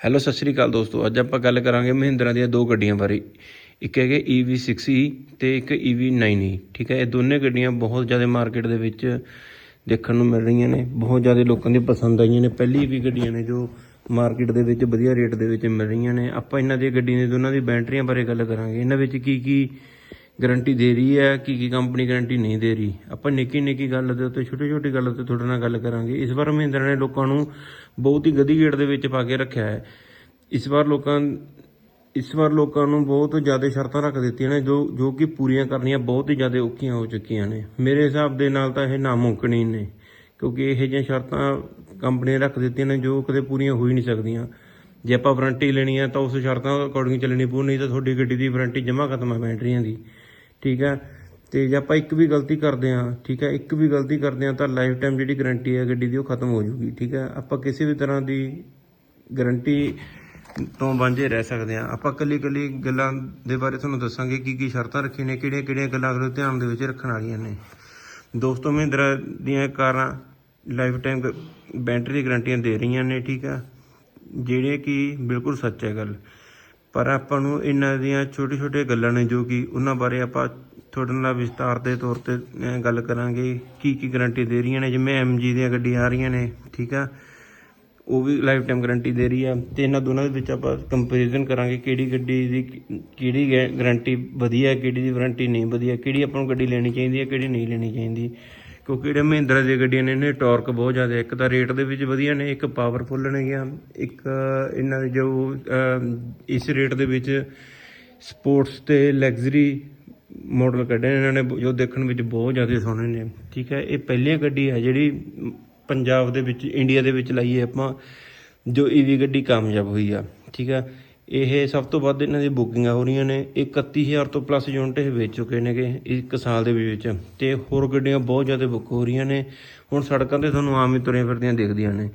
Hello ਸਤਿ ਸ਼੍ਰੀ ਅਕਾਲ ਦੋਸਤੋ। ਅੱਜ ਆਪਾਂ ਗੱਲ ਕਰਾਂਗੇ ਮਹਿੰਦਰਾ ਦੀਆਂ ਦੋ ਗੱਡੀਆਂ ਬਾਰੇ। ਇੱਕ ਹੈਗੇ EV6e e ਤੇ ਇੱਕ EV9e e, ਠੀਕ ਹੈ? ਇਹ ਦੋਨੇ ਗੱਡੀਆਂ ਬਹੁਤ ਜ਼ਿਆਦਾ ਮਾਰਕੀਟ ਦੇ ਵਿੱਚ ਦੇਖਣ ਨੂੰ ਮਿਲ ਰਹੀਆਂ ਨੇ। ਬਹੁਤ ਜ਼ਿਆਦਾ ਲੋਕਾਂ ਦੀ ਪਸੰਦ ਆਈਆਂ ਨੇ। ਪਹਿਲੀ ਵੀ ਗੱਡੀਆਂ ਨੇ ਜੋ ਮਾਰਕੀਟ ਦੇ ਵਿੱਚ ਵਧੀਆ ਰੇਟ ਦੇ ਵਿੱਚ ਮਿਲ ਰਹੀਆਂ ਨੇ। ਆਪਾਂ ਇਹਨਾਂ ਦੀਆਂ ਗੱਡੀਆਂ ਦੀ ਦੋਨਾਂ ਦੀ ਬੈਟਰੀਆਂ ਬਾਰੇ ਗੱਲ ਕਰਾਂਗੇ। ਇਹਨਾਂ ਵਿੱਚ ਕੀ ਕੀ ਗਾਰੰਟੀ ਦੇ ਰਹੀ ਹੈ ਕਿ ਕੀ ਕੰਪਨੀ ਗਾਰੰਟੀ ਨਹੀਂ ਦੇ ਰਹੀ। ਆਪਾਂ ਨਿੱਕੀ ਨਿੱਕੀ ਗੱਲ ਦੇ ਉੱਤੇ ਛੋਟੀ ਛੋਟੀ ਗੱਲ ਤੇ ਤੁਹਾਡੇ ਨਾਲ ਗੱਲ ਕਰਾਂਗੇ। ਇਸ ਵਾਰ ਮਹਿੰਦਰਾ ਨੇ ਲੋਕਾਂ ਨੂੰ ਬਹੁਤ ਹੀ ਗਦੀ ਗੇੜ ਦੇ ਵਿੱਚ ਪਾ ਕੇ ਰੱਖਿਆ ਹੈ। ਇਸ ਵਾਰ ਲੋਕਾਂ, ਇਸ ਵਾਰ ਲੋਕਾਂ ਨੂੰ ਬਹੁਤ ਜ਼ਿਆਦਾ ਸ਼ਰਤਾਂ ਰੱਖ ਦਿੱਤੀਆਂ ਨੇ, ਜੋ ਜੋ ਕਿ ਪੂਰੀਆਂ ਕਰਨੀਆਂ ਬਹੁਤ ਹੀ ਜ਼ਿਆਦਾ ਔਖੀਆਂ ਹੋ ਚੁੱਕੀਆਂ ਨੇ। ਮੇਰੇ ਹਿਸਾਬ ਦੇ ਨਾਲ ਤਾਂ ਇਹ ਨਾਮੁਮਕਿਨ ਹੀ ਨੇ, ਕਿਉਂਕਿ ਇਹ ਜਿਹੀਆਂ ਸ਼ਰਤਾਂ ਕੰਪਨੀਆਂ ਰੱਖ ਦਿੱਤੀਆਂ ਨੇ, ਜੋ ਕਦੇ ਪੂਰੀਆਂ ਹੋ ਹੀ ਨਹੀਂ ਸਕਦੀਆਂ। ਜੇ ਆਪਾਂ ਵਾਰੰਟੀ ਲੈਣੀ ਹੈ ਤਾਂ ਉਸ ਸ਼ਰਤਾਂ ਅਕੋਰਡਿੰਗ ਚੱਲਣੀ ਪਊ, ਨਹੀਂ ਤਾਂ ਤੁਹਾਡੀ ਗੱਡੀ ਦੀ ਵਾਰੰਟੀ ਜਮ੍ਹਾਂ ਖਤਮ ਹੈ ਬੈਟਰੀਆਂ ਦੀ। ਠੀਕ ਹੈ? ਤੇ ਜੇ ਆਪਾਂ ਇੱਕ ਵੀ ਗਲਤੀ ਕਰਦੇ ਹਾਂ, ਠੀਕ ਹੈ? ਇੱਕ ਵੀ ਗਲਤੀ ਕਰਦੇ ਹਾਂ ਤਾਂ ਲਾਈਫ ਟਾਈਮ ਜਿਹੜੀ ਗਾਰੰਟੀ ਹੈ ਗੱਡੀ ਦੀ ਉਹ ਖਤਮ ਹੋ ਜੂਗੀ ਠੀਕ ਹੈ? ਆਪਾਂ ਕਿਸੇ ਵੀ ਤਰ੍ਹਾਂ ਦੀ ਗਾਰੰਟੀ ਤੋਂ ਵਾਂਝੇ ਰਹਿ ਸਕਦੇ ਹਾਂ। ਆਪਾਂ ਕੱਲੀ ਕੱਲੀ ਗੱਲਾਂ ਦੇ ਬਾਰੇ ਤੁਹਾਨੂੰ ਦੱਸਾਂਗੇ ਕੀ ਕੀ ਸ਼ਰਤਾਂ ਰੱਖੀਆਂ ਨੇ, ਕਿਹੜੀਆਂ ਕਿਹੜੀਆਂ ਗੱਲਾਂ ਅਗਲੇ ਧਿਆਨ ਦੇ ਵਿੱਚ ਰੱਖਣ ਵਾਲੀਆਂ ਨੇ। ਦੋਸਤੋ, ਮਹਿੰਦਰਾ ਦੀਆਂ ਕਾਰਾਂ ਲਾਈਫ ਟਾਈਮ ਬੈਟਰੀ ਦੀ ਗਾਰੰਟੀਆਂ ਦੇ ਰਹੀਆਂ ਨੇ, ਠੀਕ ਆ ਜਿਹੜੇ ਕਿ ਬਿਲਕੁਲ ਸੱਚ ਹੈ ਗੱਲ। ਪਰ ਆਪਾਂ ਨੂੰ ਇਹਨਾਂ ਦੀਆਂ ਛੋਟੀ ਛੋਟੀਆਂ ਗੱਲਾਂ ਨੇ ਜੋ ਕਿ ਉਹਨਾਂ ਬਾਰੇ ਆਪਾਂ ਤੁਹਾਡੇ ਨਾਲ ਵਿਸਤਾਰ ਦੇ ਤੌਰ ਤੇ ਗੱਲ ਕਰਾਂਗੇ ਕੀ ਕੀ ਗਾਰੰਟੀ ਦੇ ਰਹੀਆਂ ਨੇ, ਜਿਵੇਂ MG ਦੀਆਂ ਗੱਡੀਆਂ ਆ ਰਹੀਆਂ ਨੇ, ਠੀਕ ਆ? ਉਹ ਵੀ ਲਾਈਫ ਟਾਈਮ ਗਾਰੰਟੀ ਦੇ ਰਹੀ ਆ ਤੇ ਇਹਨਾਂ ਦੋਨਾਂ ਦੇ ਵਿੱਚ ਆਪਾਂ ਕੰਪੈਰੀਜ਼ਨ ਕਰਾਂਗੇ ਕਿਹੜੀ ਗੱਡੀ ਦੀ ਕਿਹੜੀ ਗਾਰੰਟੀ ਵਧੀਆ, ਕਿਹੜੀ ਦੀ ਵਾਰੰਟੀ ਨਹੀਂ ਵਧੀਆ, ਕਿਹੜੀ ਆਪਾਂ ਨੂੰ ਗੱਡੀ ਲੈਣੀ ਚਾਹੀਦੀ ਹੈ ਕਿਹੜੀ ਨਹੀਂ ਲੈਣੀ ਚਾਹੀਦੀ। ਕਿਉਂਕਿ ਜਿਹੜੇ ਮਹਿੰਦਰਾ ਦੀਆਂ ਗੱਡੀਆਂ ਨੇ, ਇਹਨਾਂ ਟਾਰਕ ਬਹੁਤ ਜ਼ਿਆਦਾ, ਇੱਕ ਤਾਂ ਰੇਟ ਦੇ ਵਿੱਚ ਵਧੀਆ ਨੇ, ਇੱਕ ਪਾਵਰਫੁੱਲ ਨੇ ਗਿਆ, ਇੱਕ ਇਹਨਾਂ ਦੇ ਜੋ ਇਸ ਰੇਟ ਦੇ ਵਿੱਚ ਸਪੋਰਟਸ ਤੇ ਲਗਜ਼ਰੀ ਮਾਡਲ ਕੱਢੇ ਨੇ, ਇਹਨਾਂ ਨੇ ਜੋ ਦੇਖਣ ਵਿੱਚ ਬਹੁਤ ਜ਼ਿਆਦਾ ਸੋਹਣੇ ਨੇ। ਠੀਕ ਹੈ, ਇਹ ਪਹਿਲੀ ਗੱਡੀ ਹੈ ਜਿਹੜੀ ਪੰਜਾਬ ਦੇ ਵਿੱਚ ਇੰਡੀਆ ਦੇ ਵਿੱਚ ਲਾਈਏ ਆਪਾਂ, ਜੋ ਈਵੀ ਗੱਡੀ ਕਾਮਯਾਬ ਹੋਈ ਆ। ਠੀਕ ਆ ਇਹ ਸਭ ਤੋਂ ਵੱਧ ਇਹਨਾਂ ਦੀ ਬੁਕਿੰਗਾਂ ਹੋ ਰਹੀਆਂ ਨੇ। 31000 ਤੋਂ ਪਲੱਸ ਯੂਨਿਟ ਇਹ ਵੇਚ ਚੁੱਕੇ ਨੇਗੇ ਇੱਕ ਸਾਲ ਦੇ ਵਿੱਚ। ਤੇ ਹੋਰ ਗੱਡੀਆਂ ਬਹੁਤ ਜ਼ਿਆਦਾ ਬੁੱਕ ਹੋ ਰਹੀਆਂ ਨੇ। ਹੁਣ ਸੜਕਾਂ ਤੇ ਤੁਹਾਨੂੰ ਆਮ ਹੀ ਤੁਰੇ ਫਿਰਦੀਆਂ ਦਿਖਦੀਆਂ ਨੇ।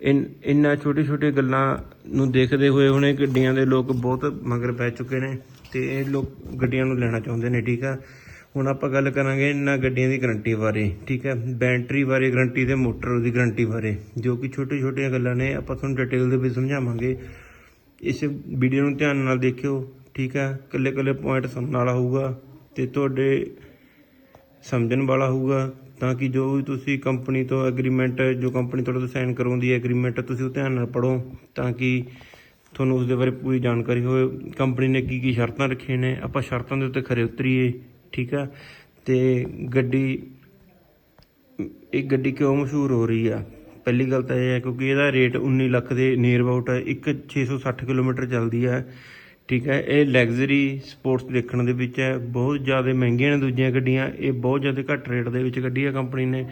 ਇਨ, ਇੰਨਾ ਛੋਟੀ ਛੋਟੀ ਗੱਲਾਂ ਨੂੰ ਦੇਖਦੇ ਹੋਏ ਹੁਣ ਇਹ ਗੱਡੀਆਂ ਦੇ ਲੋਕ ਬਹੁਤ ਮਗਰ ਪੈ ਚੁੱਕੇ ਨੇ ਤੇ ਇਹ ਲੋਕ ਗੱਡੀਆਂ ਨੂੰ ਲੈਣਾ ਚਾਹੁੰਦੇ ਨੇ, ਠੀਕ ਆ? ਹੁਣ ਆਪਾਂ ਗੱਲ ਕਰਾਂਗੇ ਇਹਨਾਂ ਗੱਡੀਆਂ ਦੀ ਗਾਰੰਟੀ ਬਾਰੇ, ਠੀਕ ਹੈ ਬੈਟਰੀ ਬਾਰੇ, ਗਾਰੰਟੀ ਤੇ ਮੋਟਰ ਦੀ ਗਾਰੰਟੀ ਬਾਰੇ, ਜੋ ਕਿ ਛੋਟੀ ਛੋਟੀਆਂ ਗੱਲਾਂ ਨੇ। ਆਪਾਂ ਤੁਹਾਨੂੰ ਡਿਟੇਲ ਦੇ ਵਿੱਚ ਸਮਝਾਵਾਂਗੇ। ਇਸ ਵੀਡੀਓ ਨੂੰ ਧਿਆਨ ਨਾਲ ਦੇਖਿਓ, ਠੀਕ ਹੈ? ਇਕੱਲੇ ਇਕੱਲੇ ਪੁਆਇੰਟ ਸੁਣਨ ਵਾਲਾ ਹੋਊਗਾ ਤੇ ਤੁਹਾਡੇ ਸਮਝਣ ਵਾਲਾ ਹੋਊਗਾ ਤਾਂ ਕਿ ਜੋ ਵੀ ਤੁਸੀਂ ਕੰਪਨੀ ਤੋਂ ਐਗਰੀਮੈਂਟ ਜੋ ਕੰਪਨੀ ਤੁਹਾਡੇ ਤੋਂ ਸਾਈਨ ਕਰਵਾਉਂਦੀ ਹੈ ਐਗਰੀਮੈਂਟ ਤੁਸੀਂ ਉਹ ਧਿਆਨ ਨਾਲ ਪੜ੍ਹੋ, ਤਾਂ ਕਿ ਤੁਹਾਨੂੰ ਉਸ ਦੇ ਬਾਰੇ ਪੂਰੀ ਜਾਣਕਾਰੀ ਹੋਵੇ। ਕੰਪਨੀ ਨੇ ਕੀ ਕੀ ਸ਼ਰਤਾਂ ਰੱਖੀਆਂ ਨੇ, ਆਪਾਂ ਸ਼ਰਤਾਂ ਦੇ ਉੱਤੇ ਖਰੇ ਉਤਰੀਏ, ਠੀਕ ਆ ਤੇ ਗੱਡੀ ਇਹ ਗੱਡੀ ਕਿਉਂ ਮਸ਼ਹੂਰ ਹੋ ਰਹੀ ਆ? ਪਹਿਲੀ ਗੱਲ ਤਾਂ ਇਹ ਹੈ ਕਿਉਂਕਿ ਇਹਦਾ ਰੇਟ 19 ਲੱਖ ਦੇ ਨੀਅਰ ਅਬਾਊਟ ਹੈ ਇੱਕ 660 ਕਿਲੋਮੀਟਰ ਚੱਲਦੀ ਹੈ। ਠੀਕ ਹੈ, ਇਹ ਲਗਜ਼ਰੀ ਸਪੋਰਟਸ ਦੇਖਣ ਦੇ ਵਿੱਚ ਹੈ। ਬਹੁਤ ਜ਼ਿਆਦਾ ਮਹਿੰਗੀਆਂ ਨੇ ਦੂਜੀਆਂ ਗੱਡੀਆਂ, ਇਹ ਬਹੁਤ ਜ਼ਿਆਦਾ ਘੱਟ ਰੇਟ ਦੇ ਵਿੱਚ ਕੱਢੀ ਹੈ ਕੰਪਨੀ ਨੇ।